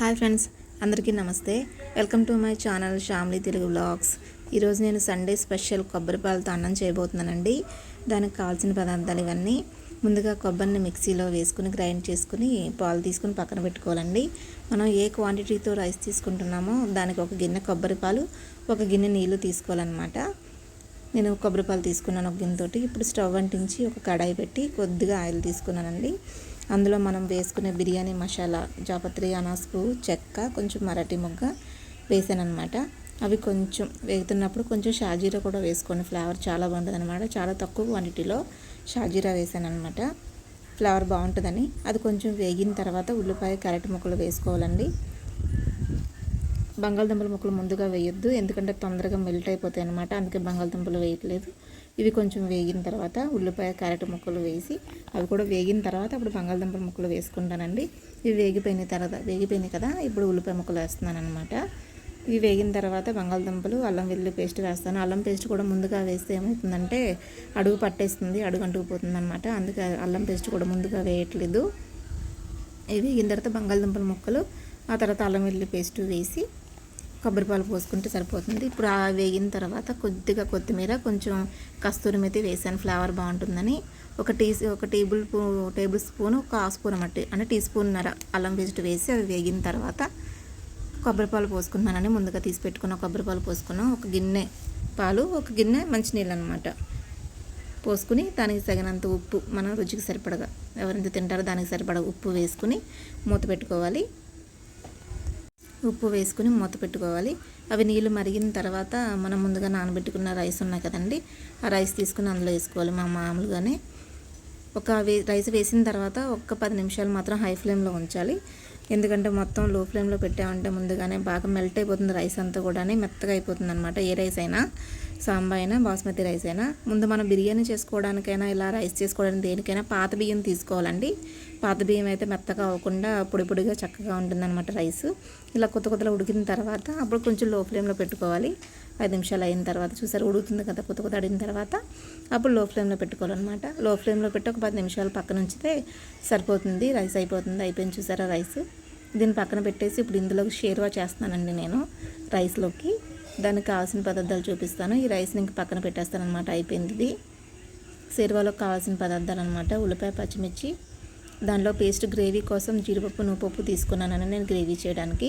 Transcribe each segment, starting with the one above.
Hi friends అందరికీ నమస్తే. Welcome to my channel Shyamli Telugu blogs ఈరోజు నేను సండే స్పెషల్ కొబ్బరి పాలతో అన్నం చేయబోతున్నానండి. దానికి కావాల్సిన పదార్థాలు ఇవన్నీ ముందుగా కొబ్బరిని మిక్సీలో వేసుకుని గ్రైండ్ చేసుకుని పాలు తీసుకుని పక్కన పెట్టుకోవాలండి. మనం ఏ క్వాంటిటీతో రైస్ తీసుకుంటున్నామో దానికి ఒక గిన్నె కొబ్బరి పాలు ఒక గిన్నె నీళ్ళు తీసుకోవాలన్నమాట. నేను కొబ్బరిపాలు తీసుకున్నాను ఒక గిన్నెతోటి ఇప్పుడు స్టవ్ అంటించి ఒక కడాయి పెట్టి కొద్దిగా ఆయిల్ తీసుకున్నానండి. అందులో మనం వేసుకునే బిర్యానీ మసాలా జాపత్రి అనాస్ పువ్వు చెక్క కొంచెం మరాఠీ మొగ్గ వేసాను అనమాట అవి కొంచెం వేగుతున్నప్పుడు కొంచెం షాజీరా కూడా వేసుకోండి. ఫ్లేవర్ చాలా బాగుంటుంది అనమాట చాలా తక్కువ క్వాంటిటీలో షాజీరా వేసాను అనమాట ఫ్లేవర్ బాగుంటుందని. అది కొంచెం వేగిన తర్వాత ఉల్లిపాయ క్యారెట్ ముక్కలు వేసుకోవాలండి. బంగాళదుంపల ముక్కలు ముందుగా వేయొద్దు. ఎందుకంటే తొందరగా మెల్ట్ అయిపోతాయి అనమాట అందుకే బంగాళదుంపలు వేయట్లేదు. ఇవి కొంచెం వేగిన తర్వాత ఉల్లిపాయ క్యారెట్ ముక్కలు వేసి అవి కూడా వేగిన తర్వాత అప్పుడు బంగాళదుంపల ముక్కలు వేసుకుంటానండి. ఇవి వేగిపోయిన తర్వాత వేగిపోయినాయి కదా ఇప్పుడు ఉల్లిపాయ ముక్కలు వేస్తున్నాను అనమాట ఇవి వేగిన తర్వాత బంగాళదుంపలు అల్లం వెల్లుల్లి పేస్ట్ వేస్తాను. అల్లం పేస్ట్ కూడా ముందుగా వేస్తే ఏమవుతుందంటే అడుగు పట్టేస్తుంది అడుగు అంటుకుపోతుంది అనమాట అందుకే అల్లం పేస్ట్ కూడా ముందుగా వేయట్లేదు. ఇవి వేగిన తర్వాత బంగాళదుంపల ముక్కలు ఆ తర్వాత అల్లం వెల్లుల్లి పేస్ట్ వేసి కొబ్బరి పాలు పోసుకుంటే సరిపోతుంది. ఇప్పుడు ఆ వేగిన తర్వాత కొద్దిగా కొత్తిమీర కొంచెం కస్తూరి మెతి వేసాను. ఫ్లేవర్ బాగుంటుందని. ఒక టీ ఒక టేబుల్ టేబుల్ స్పూన్ ఒక హాఫ్ స్పూన్ అన్నట్టు అంటే టీ స్పూన్నర అల్లం పేస్ట్ వేసి అవి వేగిన తర్వాత కొబ్బరి పాలు పోసుకున్నానని ముందుగా తీసి పెట్టుకున్న కొబ్బరి పాలు పోసుకున్నాం. ఒక గిన్నె పాలు ఒక గిన్నె మంచినీళ్ళు అనమాట పోసుకుని దానికి తగినంత ఉప్పు మనం రుచికి సరిపడగా ఎవరైతే తింటారో దానికి సరిపడ ఉప్పు వేసుకుని మూత పెట్టుకోవాలి. ఉప్పు వేసుకుని మూత పెట్టుకోవాలి. అవి నీళ్ళు మరిగిన తర్వాత మనం ముందుగా నానబెట్టుకున్న రైస్ ఉన్నాయి కదండి. ఆ రైస్ తీసుకుని అందులో వేసుకోవాలి మా మామూలుగానే. ఒక వే రైస్ వేసిన తర్వాత ఒక్క పది నిమిషాలు మాత్రం హై ఫ్లేమ్లో ఉంచాలి. ఎందుకంటే మొత్తం లో ఫ్లేమ్లో పెట్టామంటే ముందుగానే బాగా మెల్ట్ అయిపోతుంది రైస్ అంతా కూడా మెత్తగా అయిపోతుంది అనమాట ఏ రైస్ అయినా. సాంబా అయినా బాస్మతి రైస్ అయినా ముందు మనం బిర్యానీ చేసుకోవడానికైనా ఇలా రైస్ చేసుకోవడానికి దేనికైనా పాత బియ్యం తీసుకోవాలండి. పాత బియ్యం అయితే మెత్తగా అవ్వకుండా పొడి పొడిగా చక్కగా ఉంటుందన్నమాట రైస్. ఇలా కొత్త కొత్తలో ఉడికిన తర్వాత అప్పుడు కొంచెం లో ఫ్లేమ్లో పెట్టుకోవాలి. ఐదు నిమిషాలు అయిన తర్వాత చూసారు ఉడుకుతుంది కదా కొత్త కొత్త అడిగిన తర్వాత అప్పుడు లో ఫ్లేమ్లో పెట్టుకోవాలన్నమాట. లో ఫ్లేమ్లో పెట్టి ఒక పది నిమిషాలు పక్కన ఉంచితే సరిపోతుంది రైస్ అయిపోతుంది అయిపోయింది చూసారా రైస్? దీన్ని పక్కన పెట్టేసి ఇప్పుడు ఇందులోకి షేర్వా చేస్తున్నానండి నేను రైస్లోకి. దానికి కావాల్సిన పదార్థాలు చూపిస్తాను. ఈ రైస్ని ఇంక పక్కన పెట్టేస్తాను అనమాట అయిపోయింది. ఇది షేర్వాలోకి కావాల్సిన పదార్థాలు అనమాట ఉల్లిపాయ పచ్చిమిర్చి. దానిలో పేస్ట్ గ్రేవీ కోసం జీడిపప్పు నువ్వుపప్పు తీసుకున్నానని నేను గ్రేవీ చేయడానికి.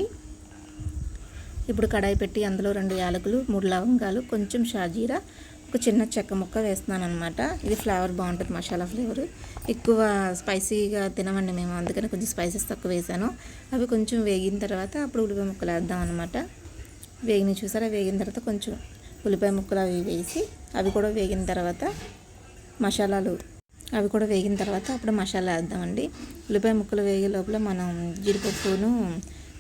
ఇప్పుడు కడాయి పెట్టి అందులో రెండు యాలకులు మూడు లవంగాలు కొంచెం షాజీరా ఒక చిన్న చెక్క ముక్క వేస్తున్నాను అనమాట ఇది ఫ్లేవర్ బాగుంటుంది మసాలా ఫ్లేవర్. ఎక్కువ స్పైసీగా తినమండి మేము. అందుకని కొంచెం స్పైసెస్ తక్కువ వేసాను. అవి కొంచెం వేగిన తర్వాత అప్పుడు ఉల్లిపాయ ముక్కలు వేద్దాం అనమాట వేగిన చూసారా? వేగిన తర్వాత కొంచెం ఉల్లిపాయ ముక్కలు అవి వేసి అవి కూడా వేగిన తర్వాత మసాలాలు అవి కూడా వేగిన తర్వాత అప్పుడు మసాలా వేద్దామండి. ఉల్లిపాయ ముక్కలు వేగే లోపల మనం జీడిపప్పును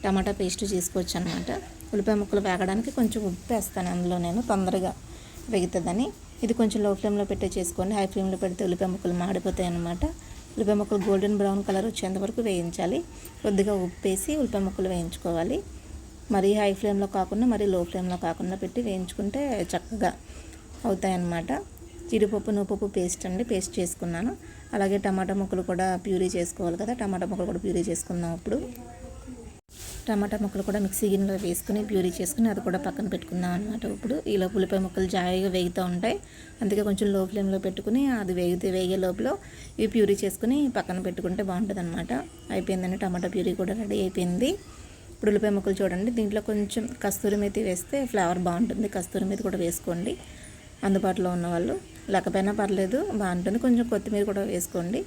టమాటా పేస్ట్ చేసుకోవచ్చు అనమాట ఉల్లిపాయ ముక్కలు వేగడానికి కొంచెం ఉప్పు వేస్తాను అందులో నేను తొందరగా వేగుతుందని. ఇది కొంచెం లో ఫ్లేమ్లో పెట్టే చేసుకోండి. హై ఫ్లేమ్లో పెడితే ఉల్లిపాయ ముక్కలు మాడిపోతాయి అనమాట ఉల్లిపాయ ముక్కలు గోల్డెన్ బ్రౌన్ కలర్ వచ్చేంత వరకు వేయించాలి. కొద్దిగా ఉప్పు వేసి ఉల్లిపాయ ముక్కలు వేయించుకోవాలి. మరీ హై ఫ్లేమ్లో కాకుండా మరీ లో ఫ్లేమ్లో కాకుండా పెట్టి వేయించుకుంటే చక్కగా అవుతాయన్నమాట. జీడిపప్పు నువ్వుపప్పు పేస్ట్ అండి పేస్ట్ చేసుకున్నాను. అలాగే టమాటా ముక్కలు కూడా ప్యూరీ చేసుకోవాలి కదా టమాటా ముక్కలు కూడా ప్యూరీ చేసుకుందాం ఇప్పుడు. టమాటా ముక్కలు కూడా మిక్సీ గిన్నెలో వేసుకుని ప్యూరీ చేసుకుని అది కూడా పక్కన పెట్టుకుందాం అనమాట ఇప్పుడు. ఈలో ఉల్లిపాయ ముక్కలు జాయిగా వేగుతూ ఉంటాయి. అందుకే కొంచెం లో ఫ్లేమ్లో పెట్టుకుని అది వేగితే వేగే లోపల ఇవి ప్యూరీ చేసుకుని పక్కన పెట్టుకుంటే బాగుంటుంది అనమాట అయిపోయిందండి టమాటా ప్యూరీ కూడా రెడీ అయిపోయింది. ఇప్పుడు ఉల్లిపాయ ముక్కలు చూడండి. దీంట్లో కొంచెం కస్తూరి మెతి వేస్తే ఫ్లేవర్ బాగుంటుంది. కస్తూరి మెతి కూడా వేసుకోండి. అందుబాటులో ఉన్నవాళ్ళు. లేకపోయినా పర్లేదు బాగుంటుంది. కొంచెం కొత్తిమీర కూడా వేసుకోండి.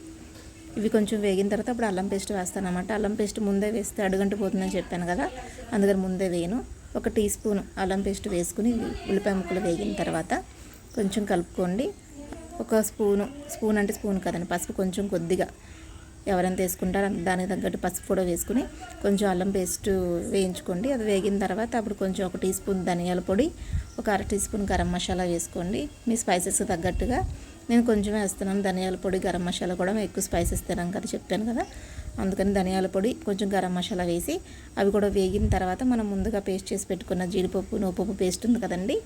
ఇవి కొంచెం వేగిన తర్వాత అప్పుడు అల్లం పేస్ట్ వేస్తాను అనమాట అల్లం పేస్ట్ ముందే వేస్తే అడుగంట పోతుందని చెప్పాను కదా అందుకని ముందే వేయను. ఒక టీ స్పూన్ అల్లం పేస్ట్ వేసుకుని ఉల్లిపాయ ముక్కలు వేగిన తర్వాత కొంచెం కలుపుకోండి. ఒక స్పూను స్పూన్ అంటే స్పూన్ కదండి పసుపు కొంచెం కొద్దిగా ఎవరైనా తీసుకుంటారో దానికి తగ్గట్టు పసుపు కూడా వేసుకుని కొంచెం అల్లం పేస్ట్ వేయించుకోండి. అది వేగిన తర్వాత అప్పుడు కొంచెం ఒక టీ స్పూన్ ధనియాల పొడి ఒక అర టీ స్పూన్ గరం మసాలా వేసుకోండి. మీ స్పైసెస్కి తగ్గట్టుగా నేను కొంచెం వేస్తున్నాను. ధనియాల పొడి గరం మసాలా కూడా ఎక్కువ స్పైసెస్ తినాం కదా చెప్పాను కదా. అందుకని ధనియాల పొడి కొంచెం గరం మసాలా వేసి అవి కూడా వేగిన తర్వాత మనం ముందుగా పేస్ట్ చేసి పెట్టుకున్న జీడిపప్పు నువ్వుపప్పు పేస్ట్ ఉంది కదండి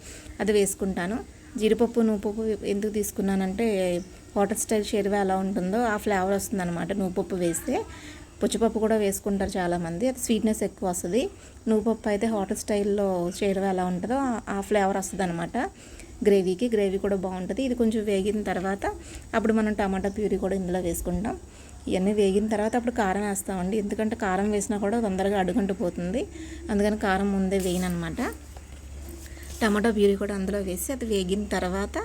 అది వేసుకుంటాను. జీడిపప్పు నువ్వుపప్పు ఎందుకు తీసుకున్నానంటే హోటల్ స్టైల్ షేర్వా ఎలా ఉంటుందో ఆ ఫ్లేవర్ వస్తుందన్నమాట. నువ్వుపప్పు వేస్తే పుచ్చిపప్పు కూడా వేసుకుంటారు చాలామంది. అది స్వీట్నెస్ ఎక్కువ వస్తుంది. నువ్వుపప్పు అయితే హోటల్ స్టైల్లో చేయడం ఎలా ఉంటుందో ఆ- ఆ ఫ్లేవర్ వస్తుంది అనమాట గ్రేవీకి గ్రేవీ కూడా బాగుంటుంది. ఇది కొంచెం వేగిన తర్వాత అప్పుడు మనం టమాటా ప్యూరీ కూడా ఇందులో వేసుకుంటాం. ఇవన్నీ వేగిన తర్వాత అప్పుడు కారం వేస్తామండి. ఎందుకంటే కారం వేసినా కూడా తొందరగా అడుగంటు పోతుంది అందుకని కారం ముందే వేయనమాట టమాటో ప్యూరీ కూడా అందులో వేసి అది వేగిన తర్వాత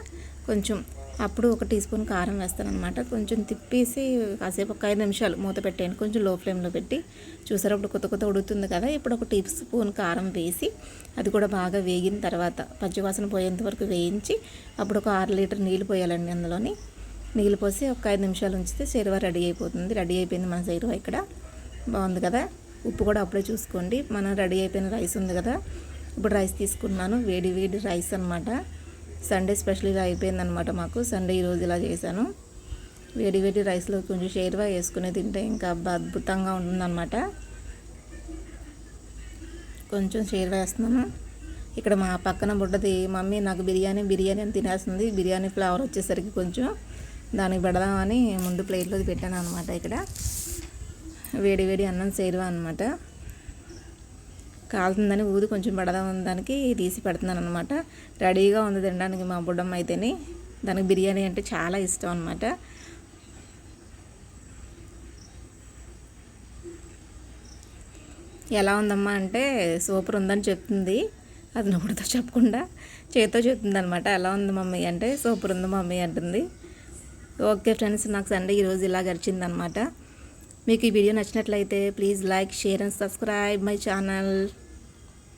కొంచెం అప్పుడు ఒక టీ స్పూన్ కారం వేస్తానమాట కొంచెం తిప్పేసి కాసేపు ఒక ఐదు నిమిషాలు మూత పెట్టేయండి. కొంచెం లో ఫ్లేమ్లో పెట్టి చూసారు అప్పుడు కొత్త కొత్త ఉడుకుతుంది కదా ఇప్పుడు ఒక టీ స్పూన్ కారం వేసి అది కూడా బాగా వేగిన తర్వాత పచ్చివాసన పోయేంత వరకు వేయించి అప్పుడు ఒక ఆరు లీటర్ నీళ్ళు పోయాలండి అందులోని. నీళ్ళు పోసి ఒక ఐదు నిమిషాలు ఉంచితే సేరువా రెడీ అయిపోతుంది. రెడీ అయిపోయింది మన సేరువా ఇక్కడ. బాగుంది కదా? ఉప్పు కూడా అప్పుడే చూసుకోండి. మనం రెడీ అయిపోయిన రైస్ ఉంది కదా ఇప్పుడు రైస్ తీసుకున్నాను. వేడి వేడి రైస్ అనమాట సండే స్పెషల్ ఇలా అయిపోయిందనమాట మాకు. సండే ఈరోజు ఇలా చేశాను. వేడి వేడి రైస్లో కొంచెం షేర్వా వేసుకుని తింటే ఇంకా అద్భుతంగా ఉంటుందన్నమాట. కొంచెం షేర్వా వేస్తున్నాను. ఇక్కడ మా పక్కన బుడ్డది మమ్మీ నాకు బిర్యానీ బిర్యానీ అని తినేస్తుంది. బిర్యానీ ఫ్లేవర్ వచ్చేసరికి కొంచెం దానికి పెడదామని ముందు ప్లేట్లో పెట్టాను అనమాట ఇక్కడ. వేడి వేడి అన్నం సేరువా అనమాట కాలుతుందని ఊది కొంచెం పడదాం దానికి తీసి పెడుతున్నాను అనమాట రెడీగా ఉంది తినడానికి మా బుడ్డమ్మ అయితేని. దానికి బిర్యానీ అంటే చాలా ఇష్టం అనమాట ఎలా ఉందమ్మా అంటే సూపర్ ఉందని చెప్తుంది. అది నోటితో చెప్పకుండా చేతితో చెప్తుంది అనమాట ఎలా ఉంది మమ్మీ అంటే సూపర్ ఉంది మమ్మీ అంటుంది. ఓకే ఫ్రెండ్స్ నాకు సండే ఈరోజు ఇలా గడిచిందనమాట మీకు ఈ వీడియో నచ్చినట్లయితే please like share and subscribe my channel.